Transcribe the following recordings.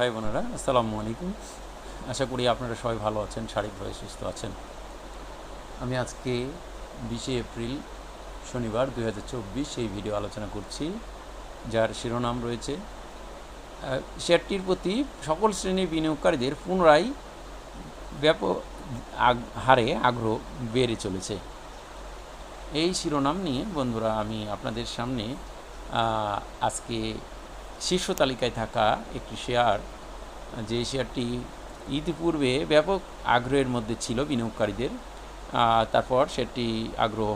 ভাই বোনেরা, আসসালামু আলাইকুম। আশা করি আপনারা সবাই ভালো আছেন শারীরিকভাবে সুস্থ আছেন। আমি আজকে বিশে এপ্রিল, শনিবার দুই হাজার চব্বিশ সেই ভিডিও আলোচনা করছি, যার শিরোনাম রয়েছে শেয়ারটির প্রতি সকল শ্রেণির বিনিয়োগকারীদের পুনরায় ব্যাপক হারে আগ্রহ বেড়ে চলেছে। এই শিরোনাম নিয়ে বন্ধুরা আমি আপনাদের সামনে আজকে শীর্ষ তালিকায় থাকা একটি শেয়ার, যে শেয়ারটি ইতিপূর্বে ব্যাপক আগ্রহের মধ্যে ছিল বিনিয়োগকারীদের তারপর সেটি আগ্রহ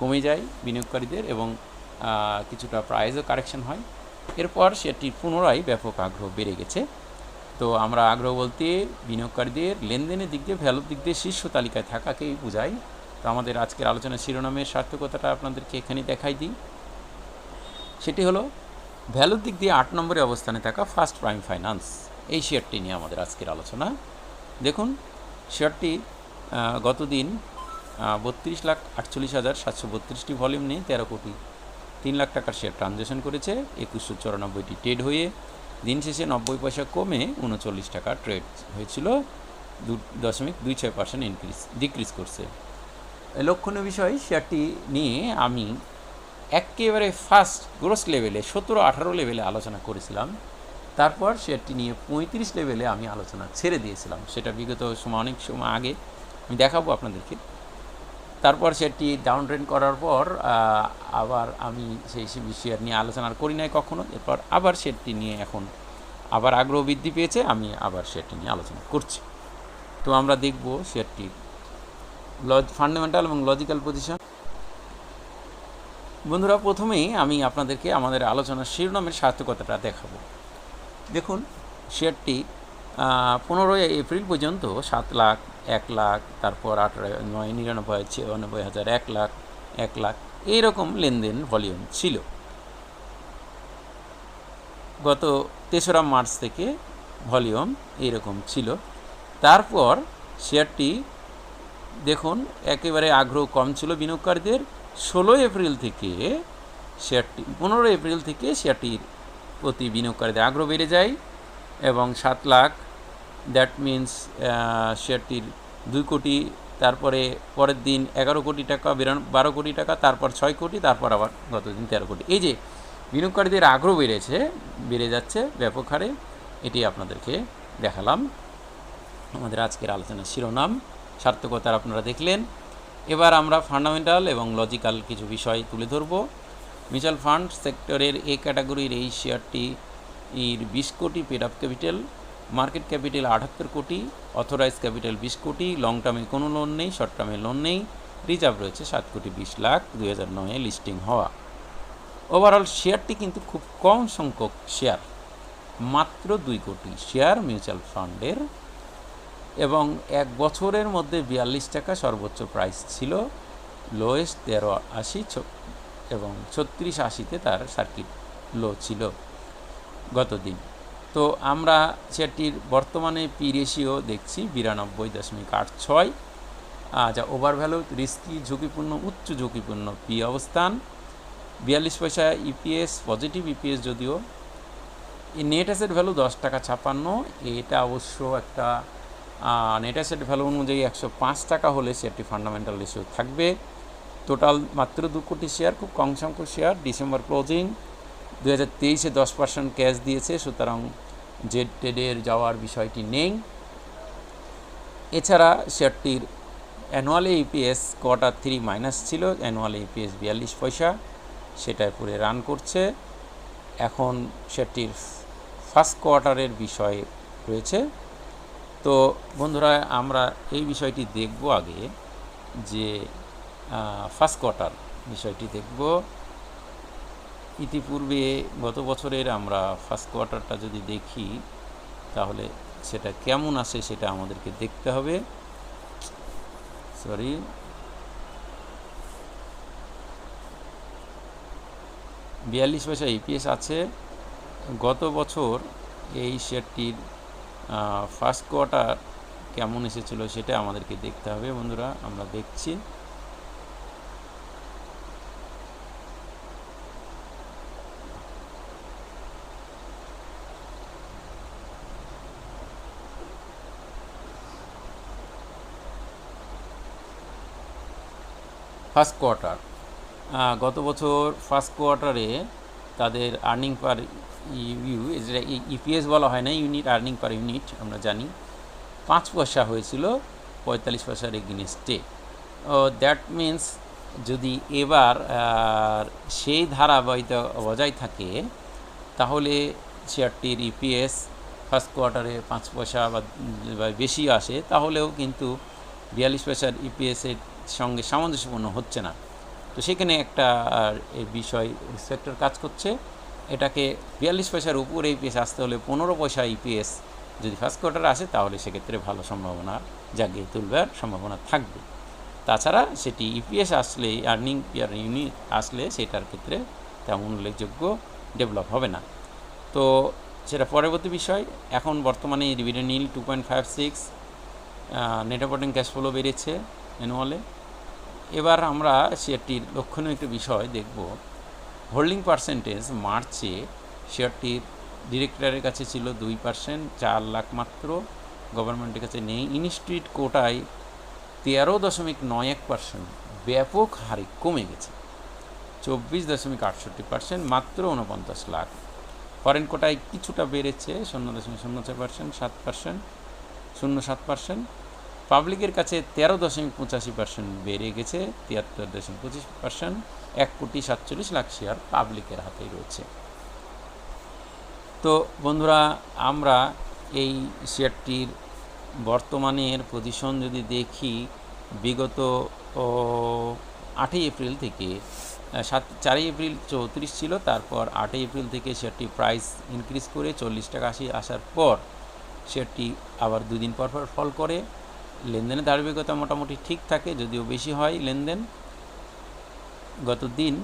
কমে যায় বিনিয়োগকারীদের এবং কিছুটা প্রাইজও কারেকশন হয়। এরপর সেটি পুনরায় ব্যাপক আগ্রহ বেড়ে গেছে। তো আমরা আগ্রহ বলতে বিনিয়োগকারীদের লেনদেনের দিক দিয়ে, ভ্যালুর দিক দিয়ে শীর্ষ তালিকায় থাকাকেই বোঝাই। তো আমাদের আজকের আলোচনার শিরোনামের সার্থকতাটা আপনাদেরকে এখানে দেখাই দিই। সেটি হলো ভ্যালুর দিক দিয়ে আট নম্বরে অবস্থানে থাকা ফার্স্ট প্রাইম ফাইন্যান্স। এই শেয়ারটি নিয়ে আমাদের আজকের আলোচনা। দেখুন, শেয়ারটি গতদিন বত্রিশ লাখ আটচল্লিশ হাজার সাতশো বত্রিশটি ভলিউম নিয়ে তেরো কোটি তিন লাখ টাকার শেয়ার ট্রানজ্যাকশন করেছে। একুশশো চুরানব্বইটি ট্রেড হয়ে দিন শেষে নব্বই পয়সা কমে উনচল্লিশ টাকা ট্রেড হয়েছিল। দু দশমিক দুই ছয় পার্সেন্ট ইনক্রিজ ডিক্রিজ করছে। লক্ষণীয় বিষয়, শেয়ারটি নিয়ে আমি একেবারে ফার্স্ট গ্রোস লেভেলে সতেরো, আঠারো লেভেলে আলোচনা করেছিলাম। তারপর শেয়ারটি নিয়ে পঁয়ত্রিশ লেভেলে আমি আলোচনা ছেড়ে দিয়েছিলাম। সেটা বিগত সময়, অনেক সময় আগে। আমি দেখাবো আপনাদেরকে। তারপর সেটি ডাউন ট্রেন করার পর আবার আমি সেই শেয়ার নিয়ে আলোচনা করি নাই কখনো। এরপর আবার শেয়ারটি নিয়ে এখন আবার আগ্রহ বৃদ্ধি পেয়েছে, আমি আবার শেয়ারটি নিয়ে আলোচনা করছি। তো আমরা দেখব শেয়ারটি লজ ফান্ডামেন্টাল এবং লজিক্যাল পজিশন বন্ধুরা, প্রথমেই আমি আপনাদেরকে আমাদের আলোচনার শিরোনামের সার্থকতাটা দেখাবো। দেখুন, শেয়ারটি পনেরোই এপ্রিল পর্যন্ত সাত লাখ, এক লাখ, তারপর আঠারো নয় নিরানব্বই, ছিয়ানব্বই হাজার, এক লাখ এক লাখ, এইরকম লেনদেন ভলিউম ছিল। গত তেসরা মার্চ থেকে ভলিউম এইরকম ছিল। তারপর শেয়ারটি, দেখুন, একেবারে আগ্রহ কম ছিল বিনিয়োগকারীদের ষোলোই এপ্রিল থেকে শেয়ারটি পনেরো এপ্রিল থেকে শেয়ারটির প্রতি বিনিয়োগকারীদের আগ্রহ বেড়ে যায় এবং সাত লাখ দ্যাট মিন্স শেয়ারটির দুই কোটি, তারপরে পরের দিন এগারো কোটি টাকা, বিরান- বারো কোটি টাকা, তারপর ছয় কোটি, তারপর আবার গতদিন তেরো কোটি। এই যে বিনিয়োগকারীদের আগ্রহ বেড়েছে, বেড়ে যাচ্ছে ব্যাপক হারে, এটি আপনাদেরকে দেখালাম। আমাদের আজকের আলোচনার শিরোনাম সার্থকতার আপনারা দেখলেন। এবার আমরা ফান্ডামেন্টাল এবং লজিক্যাল কিছু বিষয় তুলে ধরব। মিউচুয়াল ফান্ড সেক্টরের এ ক্যাটাগরির এই শেয়ারটি এর বিশ কোটি paid up capital market capital আটাত্তর কোটি অথরাইজ ক্যাপিটাল বিশ কোটি লং টার্মে কোনো লোন নেই শর্ট টার্মে লোন নেই রিজার্ভ রয়েছে সাত কোটি বিশ লাখ, দুই হাজার নয়ে লিস্টিং হওয়া। ওভারঅল শেয়ারটি কিন্তু খুব কম সংখ্যক শেয়ার মাত্র দুই কোটি শেয়ার মিউচুয়াল ফান্ডের এবং এক বছরের মধ্যে বিয়াল্লিশ টাকা সর্বোচ্চ প্রাইস ছিল লোয়েস্ট তেরো আশি এবং ছত্রিশ আশিতে তার সার্কিট লো ছিল গতদিন তো আমরা সেটির বর্তমানে পি রেশিও দেখছি বিরানব্বই দশমিক আট ছয় যা ওভার ভ্যালু রিস্কি ঝুঁকিপূর্ণ, উচ্চ ঝুঁকিপূর্ণ পি অবস্থান। বিয়াল্লিশ পয়সা ইপিএস পজিটিভ ইপিএস যদিও এই নেট অ্যাসেট ভ্যালু দশ টাকা ছাপান্ন, এটা অবশ্য একটা নেট অ্যাসেট ভ্যালু অনুযায়ী একশো পাঁচ টাকা হলে শেয়ারটি ফান্ডামেন্টাল রেশিও থাকবে। টোটাল মাত্র দু কোটি শেয়ার খুব কম সংখ্যক শেয়ার ডিসেম্বর ক্লোজিং দু হাজার তেইশে দশ পার্সেন্ট ক্যাশ দিয়েছে, সুতরাং জেড টেডের যাওয়ার বিষয়টি নেই। এছাড়া শেয়ারটির annual EPS quarter three minus ছিল অ্যানুয়াল ইপিএস বিয়াল্লিশ পয়সা সেটায় পুরে রান করছে। এখন শেয়ারটির ফার্স্ট কোয়ার্টারের বিষয় রয়েছে। তো বন্ধুরা, আমরা এই বিষয়টি দেখব আগে যে ফার্স্ট কোয়ার্টার বিষয়টি দেখব। ইতিপূর্বে গত বছরের আমরা ফার্স্ট কোয়ার্টারটা যদি দেখি, তাহলে সেটা কেমন আসে সেটা আমাদেরকে দেখতে হবে। সরি বিয়াল্লিশ পয়সা ইপিএস আছে। গত বছর এই শেয়ারটির ফার্স্ট কোয়ার্টার কেমন এসেছিল সেটা আমাদেরকে দেখতে হবে বন্ধুরা, আমরা দেখছি। ফার্স্ট কোয়ার্টার গত বছর ফার্স্ট কোয়ার্টারে তাদের আর্নিং পার ইউ যেটা ইপিএস বলা হয় না ইউনিট আর্নিং পার ইউনিট আমরা জানি। পাঁচ পয়সা হয়েছিল, পঁয়তাল্লিশ পয়সার এগেনিস্টে ও দ্যাট মিন্স যদি এবার সেই ধারাবাহিকতা বজায় থাকে, তাহলে শেয়ারটির ইপিএস ফার্স্ট কোয়ার্টারে পাঁচ পয়সা বা বেশি আসে, তাহলেও কিন্তু বিয়াল্লিশ পয়সার ইপিএসের সঙ্গে সামঞ্জস্যপূর্ণ হচ্ছে না। তো সেখানে একটা বিষয় সেক্টর কাজ করছে। এটাকে বিয়াল্লিশ পয়সার উপরে ইপিএস আসতে হলে পনেরো পয়সা ইপিএস যদি ফার্স্ট কোয়ার্টারে আসে, তাহলে সেক্ষেত্রে ভালো সম্ভাবনা জাগিয়ে তুলবার সম্ভাবনা থাকবে। তাছাড়া সেটি ইপিএস আসলে আর্নিং পিয়ার ইউনিট আসলে সেটার ক্ষেত্রে তেমন উল্লেখযোগ্য ডেভেলপ হবে না। তো সেটা পরবর্তী বিষয়। এখন বর্তমানে dividend nil two point five six net operating cash flow বেড়েছে অ্যানুয়ালে এবার আমরা শেয়ারটির লক্ষণীয় একটি বিষয় দেখব। হোল্ডিং পার্সেন্টেজ মার্চে শেয়ারটির ডিরেক্টরের কাছে ছিল দুই পার্সেন্ট, চার লাখ মাত্র। গভর্নমেন্টের কাছে নেই। ইনস্টিটিউট কোটায় তেরো দশমিক নয় এক পার্সেন্ট। ব্যাপক হারে কমে গেছে। চব্বিশ দশমিক আটষট্টি পার্সেন্ট, মাত্র উনপঞ্চাশ লাখ। ফরেন কোটায় কিছুটা বেড়েছে, শূন্য দশমিক শূন্য ছয় পার্সেন্ট, সাত পার্সেন্ট, শূন্য সাত পার্সেন্ট। পাবলিকের কাছে তেরো দশমিক পঁচাশি পার্সেন্ট বেড়ে গেছে, তিয়াত্তর দশমিক পঁচিশ পার্সেন্ট এক কোটি সাতচল্লিশ লাখ শেয়ার পাবলিকের হাতেই রয়েছে। তো বন্ধুরা, আমরা এই শেয়ারটির বর্তমানের পজিশন যদি দেখি, বিগত আটই এপ্রিল থেকে সাত, চারই এপ্রিল চৌত্রিশ ছিল, তারপর আটই এপ্রিল থেকে শেয়ারটি প্রাইস ইনক্রিজ করে চল্লিশ টাকা আশি আসার পর শেয়ারটি আবার দুদিন পর পর ফল করে। লেনদেনের ধারাবাহিকতা মোটামুটি ঠিক থাকে, যদিও বেশি হয় লেনদেন গত দিন।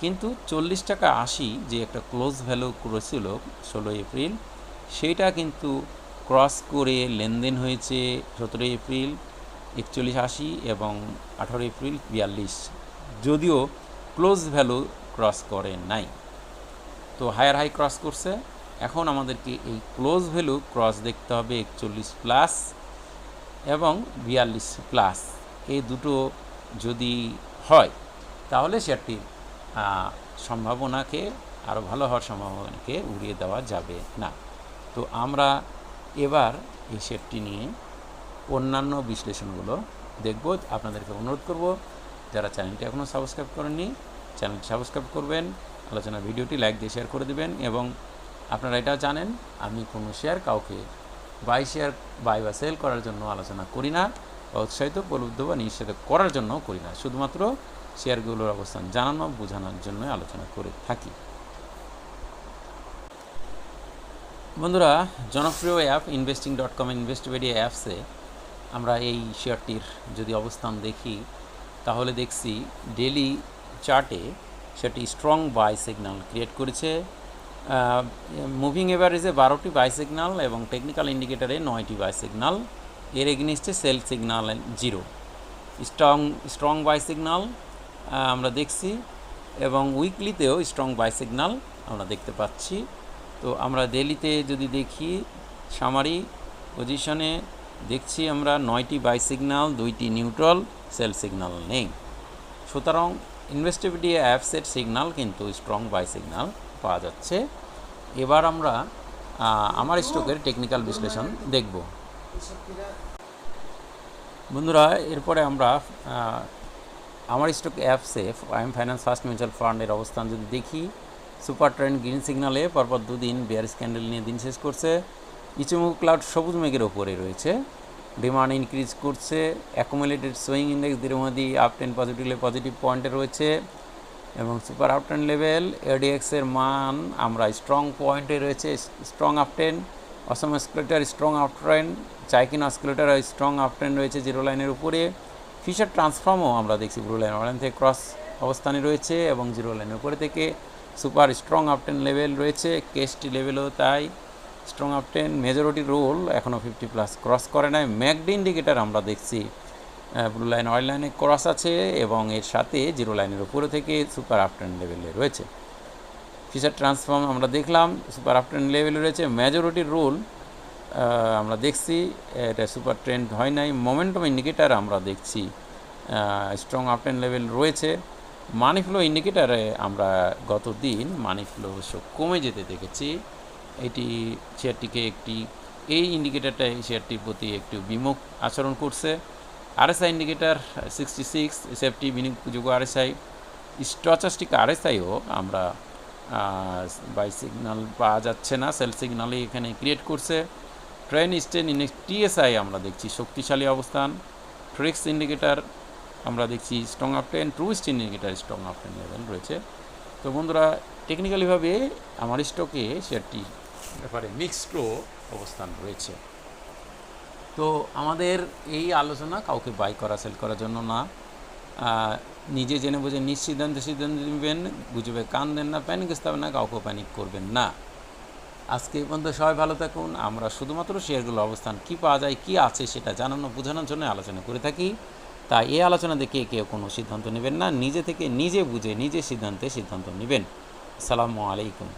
কিন্তু চল্লিশ টাকা আশি যে একটা ক্লোজ ভ্যালু করেছিল ষোলো এপ্রিল, সেইটা কিন্তু ক্রস করে লেনদেন হয়েছে সতেরোই এপ্রিল, একচল্লিশ আশি এবং আঠারো এপ্রিল বিয়াল্লিশ। যদিও ক্লোজ ভ্যালু ক্রস করে নাই। তো হায়ার হাই ক্রস করছে। এখন আমাদেরকে এই ক্লোজ ভ্যালু ক্রস দেখতে হবে একচল্লিশ প্লাস এবং বিয়াল্লিশ প্লাস এই দুটো যদি হয় তাহলে আহ, সম্ভাবনাকে আরও ভালো হওয়ার সম্ভাবনাকে উড়িয়ে দেওয়া যাবে না। তো আমরা এবার এই শেয়ারটি নিয়ে অন্যান্য বিশ্লেষণগুলো দেখব। আপনাদেরকে অনুরোধ করব যারা চ্যানেলটি এখনও সাবস্ক্রাইব করেননি চ্যানেলটি সাবস্ক্রাইব করবেন আলোচনা ভিডিওটি লাইক দিয়ে শেয়ার করে দেবেন এবং আপনারা এটা জানেন আমি কোনো শেয়ার কাউকে বাই শেয়ার বাই বা সেল করার জন্য আলোচনা করি না বা উৎসাহিত, প্রলুব্ধ বা নিঃসারিত করার জন্য করি না। শুধুমাত্র শেয়ারগুলোর অবস্থান জানানো, বোঝানোর জন্য আলোচনা করে থাকি। বন্ধুরা, জনপ্রিয় অ্যাপ ইনভেস্টিং ডট কম ইনভেস্টবেরিয়া অ্যাপসে আমরা এই শেয়ারটির যদি অবস্থান দেখি, তাহলে দেখছি ডেলি চার্টে সেটি স্ট্রং বাই সিগন্যাল ক্রিয়েট করেছে। মুভিং এভারেজে বারোটি বাই সিগন্যাল এবং টেকনিক্যাল ইন্ডিকেটারে নয়টি বাই সিগন্যাল এর এগেনিস্টে sell signal zero strong strong buy signal আমরা দেখছি, এবং উইকলিতেও স্ট্রং বাই সিগন্যাল আমরা দেখতে পাচ্ছি। তো আমরা ডেলিতে যদি দেখি সামারি পজিশনে দেখছি আমরা নয়টি বাই সিগন্যাল দুইটি নিউট্রাল সেল সিগনাল নেই। সুতরাং ইনভেস্টিভিটি অ্যাপসের সিগনাল কিন্তু স্ট্রং বাই সিগন্যাল পাওয়া যাচ্ছে। এবার আমরা আমার স্টকের টেকনিক্যাল বিশ্লেষণ দেখব। বন্ধুরা, এরপরে আমরা আমার স্টক অ্যাপসে আইএম ফাইন্যান্স ফার্স্ট মিউচুয়াল ফান্ডের অবস্থান যদি দেখি, সুপার ট্রেন্ড গ্রিন সিগনালে পরপর দুদিন বিয়ার স্ক্যান্ডেল নিয়ে দিন শেষ করছে। ইচুমুখ ক্লাউড সবুজ মেঘের ওপরে রয়েছে। ডিমান্ড ইনক্রিজ করছে অ্যাকুমুলেটেড সুইং ইন্ডেক্স দীর্ঘমেয়াদী আপ টেন পজিটিভলি পজিটিভ পয়েন্টে রয়েছে। এবং সুপার আপ টেন লেভেল এডিএক্সের মান আমরা স্ট্রং পয়েন্টে রয়েছে strong up trend oscillator strong up trend Chaikin oscillator strong up trend রয়েছে জিরো লাইনের উপরে ফিশার ট্রান্সফর্মও আমরা দেখছি ব্লু লাইন লাইন থেকে ক্রস অবস্থানে রয়েছে এবং জিরো লাইনের উপরে থেকে super strong up trend level রয়েছে কেএসটি লেভেলও তাই strong up trend majority role এখনও ফিফটি প্লাস ক্রস করে নাই ম্যাকডি ইন্ডিকেটার আমরা দেখছি ব্লু লাইন অয়েল লাইনে ক্রস আছে এবং এর সাথে জিরো লাইনের উপরে থেকে সুপার আপটেন লেভেলে রয়েছে। ফিচার ট্রান্সফর্ম আমরা দেখলাম সুপার আপ টেন লেভেলে রয়েছে। মেজরিটি রোল আমরা দেখছি, এটা সুপার ট্রেন্ড হয় নাই। মোমেন্টাম ইন্ডিকেটার আমরা দেখছি স্ট্রং আপ টেন লেভেল রয়েছে। মানি ফ্লো ইন্ডিকেটারে আমরা গত দিন মানি ফ্লো কমে যেতে দেখেছি। এটি শেয়ারটিকে একটি, এই ইন্ডিকেটারটা এই শেয়ারটির প্রতি একটু বিমুখ আচরণ করছে। ইন্ডিকেটার সিক্সটি সিক্স সেফটি বিনিয়োগযোগ্য আরএসআই। স্টচাস্টিক আরএসআইও আমরা বাই সিগন্যাল পাওয়া যাচ্ছে না সেল সিগন্যালই এখানে ক্রিয়েট করছে। ট্রেন স্টেন ইন্ডেক্স টিএসআই আমরা দেখছি, শক্তিশালী অবস্থান। ট্রিক্স ইন্ডিকেটার আমরা দেখছি strong up trend ট্রুইস্ট indicator strong up trend level রয়েছে। তো বন্ধুরা টেকনিক্যালিভাবে আমার স্টকে শেয়ারটি ব্যাপারে মিক্সড অবস্থান রয়েছে। তো আমাদের এই আলোচনা কাউকে বাই করা, সেল করার জন্য না। নিজে জেনে বুঝে নিশ্চিদ্ধান্তে সিদ্ধান্ত নেবেন গুজবে কান দেন না প্যানিক স্থাপন না কাউকে প্যানিক করবেন না। আজকে পর্যন্ত সবাই ভালো থাকুন। আমরা শুধুমাত্র শেয়ারগুলোর অবস্থান, কি পাওয়া যায়, কি আছে সেটা জানানো, বোঝানোর জন্য আলোচনা করে থাকি। তাই এই আলোচনা দেখে কেউ কোনো সিদ্ধান্ত নেবেন না। নিজে থেকে নিজে বুঝে, নিজে সিদ্ধান্তে সিদ্ধান্ত নেবেন। আসসালামু আলাইকুম।